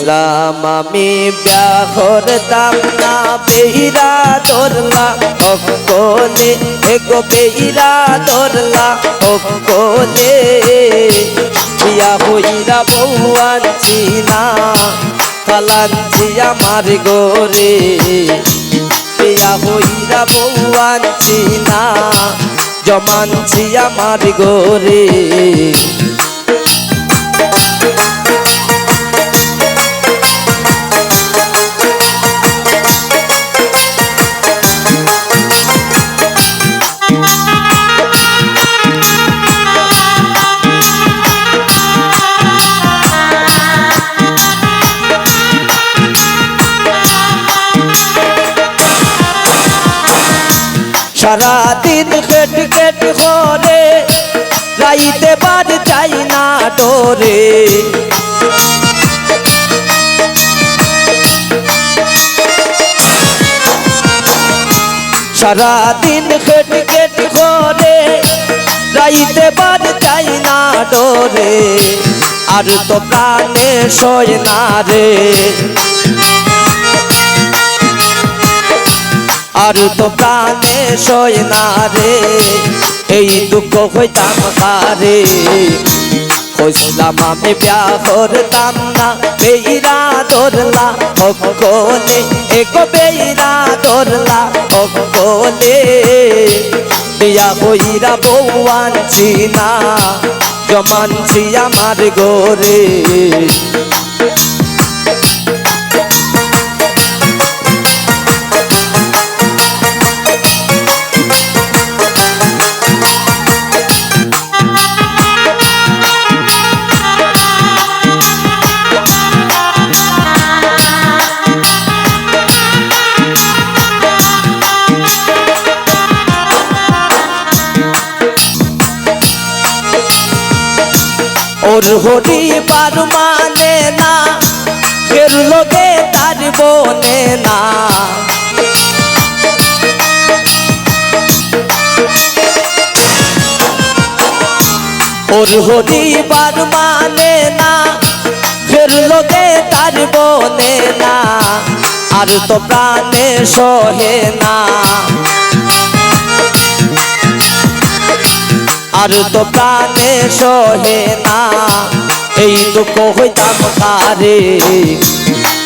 কইসলাম আমি ব্যাহর দাম না বেহিরা ধরলা। অকলে এগো বেহিরা ধরলা। অকলে বিয়া হইরা বউয়ানছি না কালাঞ্চি আমার গোরে বিয়া হইরা বউয়ানছি না জমানছি আমার গোরে সারাদিন কেট কেট করে, রাইতে বার চাই না ডোরে। সারাদিন কেট কেট করে, রাইতে বার চাই না ডোরে। আর তো প্রাণে সয় না রে। আর তো প্রাণে সয় না রে। এই দুঃখ হইতাম কারে। কইসলাম আমি বিয়া করতাম না বেইরা ধরলা অকলে এগো বেইরা ধরলা অকলে বিয়া হইরা বউ আনছি না, জমানছি আমার গোরে ওর হরিবার মানে না, ফের লোকে তার বনে না। ওর হরিবার মানে না, ফের লোকে তার বনে না। আর তো প্রাণে সহে না। আর তো প্রাণে সহে না। এই দুঃখ হইতাম কারে?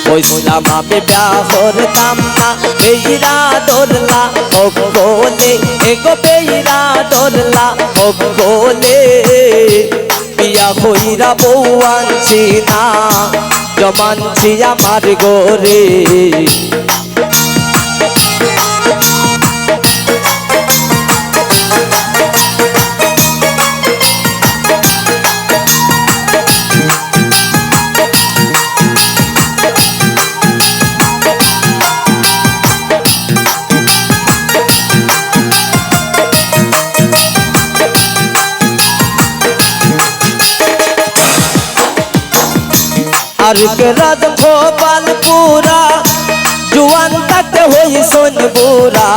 কইসলাম আমি ব্যাহরতাম না বেইরা ধরলা অগলে এগো বেইরা ধরলা অগলে বিয়া হইরা বউ আনছি না, জমানছি আমার গোরে अर्घ भोपाल पूरा जुआन तक हो सोनपुरा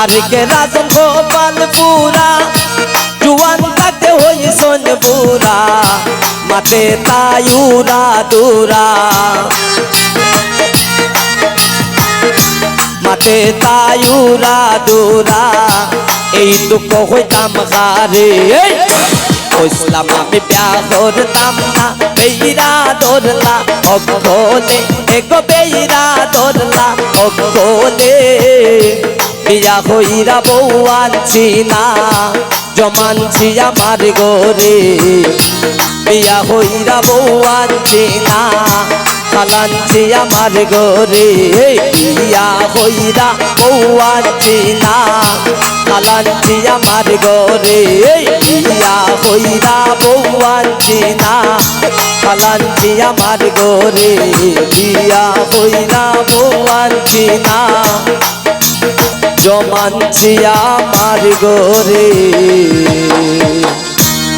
अर्घ रद भोपाल पूरा जुआन तक हो सोनपुरा मते तायूरा दूरा। मते तायूरा दूरा। এই দুঃখ হইতাম হারে কইসলাম আমি বিয়া ধরতাম না বেইরা ধরলা অগলে এগো বেইরা ধরলা অগলে বিয়া হইরা বউ আনছি না, জমানছি আমার গোরে। বিয়া হইরা বউ আনছি না খালানছি আমার গোরে বিয়া হইরা আনছি না খালানছি আমার গোরে বিয়া হইরা আনছি না খালানছি আমার গোরে বিয়া হইরা বউ না জমানছি আমার গোরে